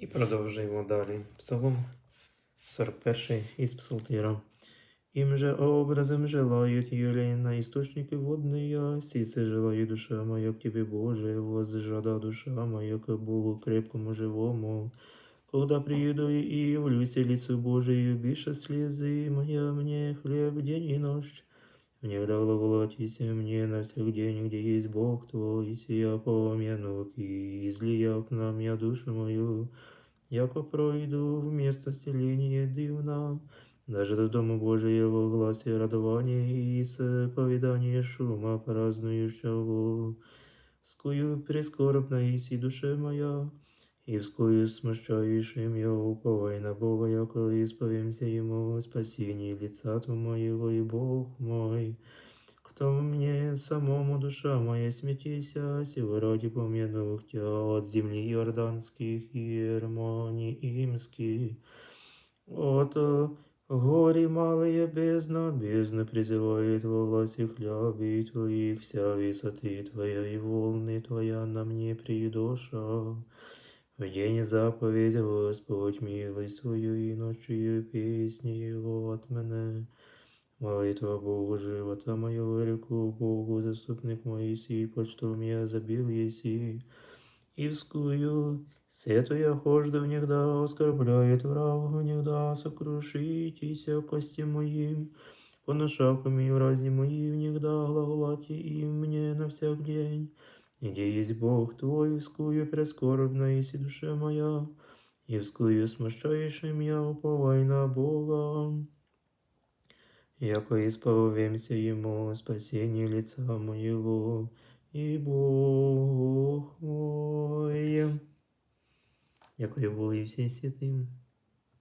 І продовжуємо далі. Псалом 41 із Псалтира. Им же образом желают елей на источники водные, сицы желает душа моя к Тебе, Боже, возжада душа моя к Богу крепкому живому. Когда приеду и явлюсь лицу Божию, биша слезы моя мне хлеб день и ночь. Внегда глаголатися мне на всех день, где есть Бог Твой, сия помянук, и излия к нам я душу мою, яко пройду в место селения дивна, даже до Дома Божьего гласе радования и исповедания шума празднующего. Скую прискорбна иси душе моя, и вскую смущающим я уповай на Бога, яко исповемся Ему спасение лица Твоего и Бог мой. Кто мне самому душа моя смятися, сего ради помянух Тя от земли Иорданских и Ермони Имских. От э, гори малые бездна, бездна призывает во власти хляби Твоих, вся высоты Твоя и волны Твоя на мне придоша. В день заповедь Господь милость свою и ночью песни Его от мене. Молитва Богу живота моего реку, Богу заступник мой сей, почтом я забил еси. И вскую сету я хожду внегда, оскорбляет враг, внегда сокрушитеся кости моим. По ношахам и врази мои внегда глаголати им мне на всяк день. Где есть Бог твой, вскую прескорбна иси душа моя, и вскую смущающим я уповай Бога. Яко исповемся Ему спасение лица моего, и Бог мой. Дякую Богу і всім святим.